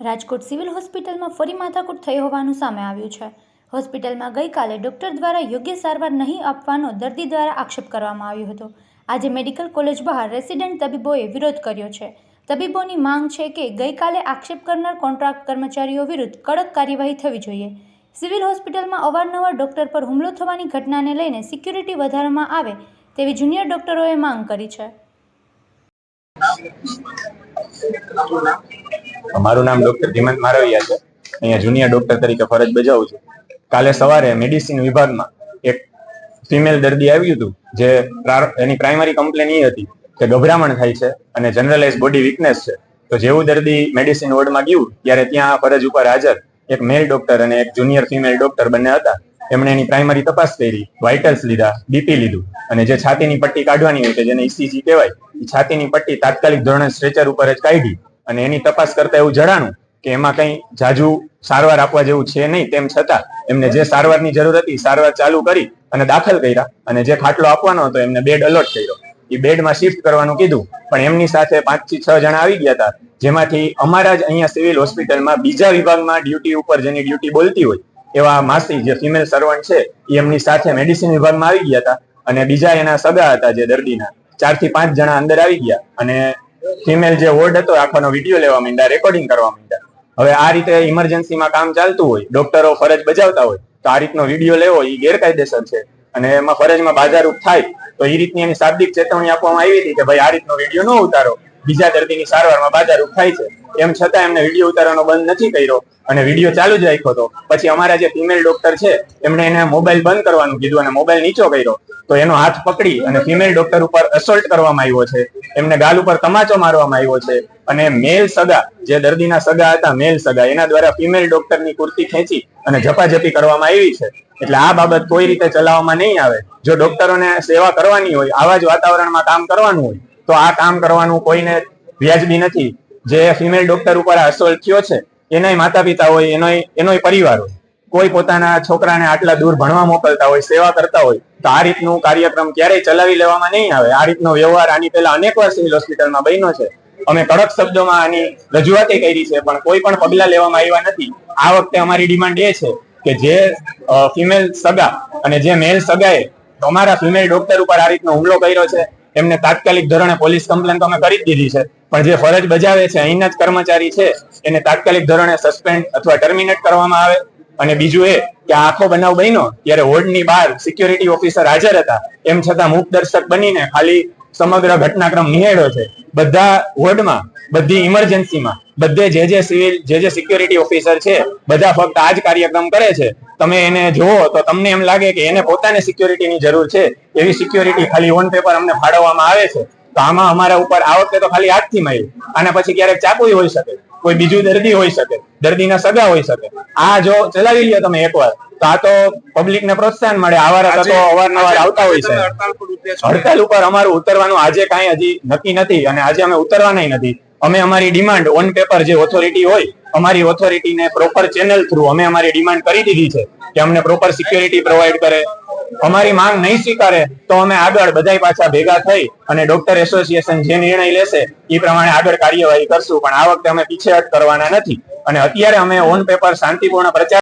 Rajkot civil હોસ્પિટલમાં ફરી માથાકૂટ થઈ હોવાનું સામે આવ્યું છે. હોસ્પિટલમાં ગઈકાલે ડોક્ટર દ્વારા યોગ્ય સારવાર નહીં આપવાનો દર્દી દ્વારા આક્ષેપ કરવામાં આવ્યો હતો. આજે મેડિકલ કોલેજ બહાર રેસિડેન્ટ તબીબોએ વિરોધ કર્યો છે. તબીબોની માંગ છે કે ગઈકાલે આક્ષેપ કરનાર કોન્ટ્રાક્ટ કર્મચારીઓ વિરુદ્ધ કડક કાર્યવાહી થવી જોઈએ. સિવિલ હોસ્પિટલમાં અવારનવાર ડોક્ટર પર હુમલો થવાની ઘટનાને લઈને સિક્યુરિટી વધારવામાં આવે તેવી જુનિયર ડોક્ટરોએ માંગ કરી છે. મારું નામ ડોક્ટર ધીમંત મારવિયા છે. અહીંયા જુનિયર ડોક્ટર તરીકે ફરજ બજાવું છું. કાલે સવારે મેડિસિન વિભાગમાં એક ફિમેલ દર્દી આવ્યું હતું, જે એની પ્રાઇમરી કમ્પ્લેન એ હતી કે ગભરામણ થાય છે અને જનરલાઇઝ બોડી વીકનેસ છે. તો જેવું દર્દી મેડિસિન વોર્ડમાં ગયું, ત્યારે ત્યાં ફરજ ઉપર હાજર એક મેલ ડોક્ટર અને એક જુનિયર ફિમેલ ડોક્ટર બંને હતા. એમણે એની પ્રાઇમરી તપાસ કરી વાઇટલ્સ લીધા બીપી લીધું અને જે છાતીની પટ્ટી કાઢવાની હોય કે જેને ઈસીજી કહેવાય, એ છાતીની પટ્ટી તાત્કાલિક ધોરણે સ્ટ્રેચર ઉપર જ કાઢી અને એની તપાસ કરતા એવું જણાણું કે એમાં કંઈ જાજુ સારવાર આપવા જેવું છે નહીં, તેમ છતાં એમને જે સારવારની જરૂર હતી સારવાર ચાલુ કરી અને દાખલ કર્યા અને જે ખાટલો આપવાનો હતો એમને બેડ અલોટ કર્યો. એ બેડમાં શિફ્ટ કરવાનું કીધું, પણ એમની સાથે પાંચથી છ જણા આવી ગયા હતા, જેમાંથી અમારા જ અહીંયા સિવિલ હોસ્પિટલમાં બીજા વિભાગમાં ડ્યુટી ઉપર જેની ડ્યુટી બોલતી હોય, એવા માસી જે ફિમેલ સર્વન્ટ છે, એ એમની સાથે મેડિસિન વિભાગમાં આવી ગયા હતા અને બીજા એના સગા હતા જે દર્દીના. ચારથી પાંચ જણા અંદર આવી ગયા અને ફિમેલ જે વોર્ડ હતો આખોનો વીડિયો લેવા માંડ્યા રેકોર્ડિંગ કરવા માંડ્યા. હવે આ રીતે ઇમરજન્સીમાં કામ ચાલતું હોય ડોક્ટરો ફરજ બજાવતા હોય, તો આ રીતનો વીડિયો લેવો એ ગેરકાયદેસર છે. અને એમાં ફરજમાં બાજારૂપ થાય, તો એ રીતની એની શાબ્દિક ચેતવણી આપવામાં આવી હતી કે ભાઈ આ રીતનો વીડિયો ન ઉતારો. બીજા દર્દીની સારવારમાં બાજારૂપ થાય છે. એમ છતાં એમને વીડિયો ઉતારવાનો બંધ નથી કર્યો અને વીડિયો ચાલુ જ રાખ્યો હતો પછી અમારા જે ફિમેલ ડોક્ટર છે, એમણે એને મોબાઈલ બંધ કરવાનું કીધું અને મોબાઈલ નીચો કર્યો. તો એનો હાથ પકડી અને ફિમેલ ડોક્ટર ઉપર અસોલ્ટ કરવામાં આવ્યો છે. એમને ગાલ ઉપર તમાચો મારવામાં આવ્યો છે. અને મેલ સગા, જે દર્દીના સગા હતા મેલ સગા, એના દ્વારા ફિમેલ ડોક્ટરની કુર્તી ખેંચી અને ઝપાઝપી કરવામાં આવી છે. એટલે આ બાબત કોઈ રીતે ચલાવવામાં નહીં આવે. જો ડોક્ટરોને સેવા કરવાની હોય, આવા જ વાતાવરણમાં કામ કરવાનું હોય, તો આ કામ કરવાનું કોઈને વ્યાજબી નથી. જે ફિમેલ ડોક્ટર ઉપર અસોલ્ટ થયો છે, એનાય માતા પિતા હોય, એનોય એનોય પરિવાર હોય, કોઈ પોતાના છોકરાને આટલા દૂર ભણવા મોકલતા હોય, સેવા કરતા હોય, તો આ રીતનું કાર્યક્રમ ક્યારેય ચલાવી લેવામાં નહીં આવે. આ રીતનો વ્યવહાર આની પહેલા અનેક વાર સિવિલ હોસ્પિટલમાં બન્યો છે. અમે કડક શબ્દોમાં આની રજૂઆતે કરી છે, પણ કોઈ પણ પગલા લેવામાં આવ્યા નથી. આ વખતે અમારી ડિમાન્ડ એ છે કે જે ફિમેલ સગા અને જે મેલ સગાએ અમારા ફિમેલ ડોક્ટર ઉપર આ રીતનો હુમલો કર્યો છે, એમને તાત્કાલિક ધોરણે પોલીસ કમ્પ્લેન તો અમે કરી જ દીધી છે. પણ જે ફરજ બજાવે છે, અહીંના જ કર્મચારી છે, એને તાત્કાલિક ધોરણે સસ્પેન્ડ અથવા ટર્મિનેટ કરવામાં આવે. અને બીજું એ કે આખો બનાવ બન્યો ત્યારે વોર્ડની બહાર સિક્યોરિટી ઓફિસર હાજર હતા. એમ છતાં મૂક દર્શક બનીને ખાલી સમગ્ર ઘટનાક્રમ નિહાળ્યો છે. બધા વોર્ડમાં બધી ઇમરજન્સીમાં બધે જે જે સિવિલ જે જે સિક્યોરિટી ઓફિસર છે, બધા ફક્ત આ જ કાર્યક્રમ કરે છે. તમે એને જુઓ તો તમને એમ લાગે કે એને પોતાને સિક્યોરિટીની જરૂર છે. એવી સિક્યોરિટી ખાલી ઓન પેપર અમને ફાળવવામાં આવે છે. તો આમાં અમારા ઉપર આ વખતે તો ખાલી હાથથી માર્યું. અને પછી ક્યારેક ચાકુ હોઈ શકે. કોઈ બીજું દર્દી હોઈ શકે. દર્દીના સગા હોઈ શકે. આ જો ચલાવી લ્યો તમે એકવાર તો આ તો પબ્લિક ને પ્રોત્સાહન મળે. અવારનવાર આવતા હોય છે. હડતાલ છો. ઉપર અમારું ઉતરવાનું આજે કાંઈ હજી નક્કી નથી અને આજે અમે ઉતરવાના નથી. અમે અમારી ડિમાન્ડ ઓન પેપર જે ઓથોરિટી હોય અમારી ઓથોરિટીને પ્રોપર ચેનલ થ્રુ અમે અમારી ડિમાન્ડ કરી દીધી છે કે અમને પ્રોપર સિક્યોરિટી પ્રોવાઈડ કરે. અમારી માંગ નહીં સ્વીકારે તો અમે આગળ બધાય પાછા ભેગા થઈ અને ડોક્ટર એસોસિએશન જે નિર્ણય લેશે એ પ્રમાણે આગળ કાર્યવાહી કરશું. પણ આ વખતે અમે પીછેહટ કરવાના નથી. અને અત્યારે અમે ઓન પેપર શાંતિપૂર્ણ પ્રચાર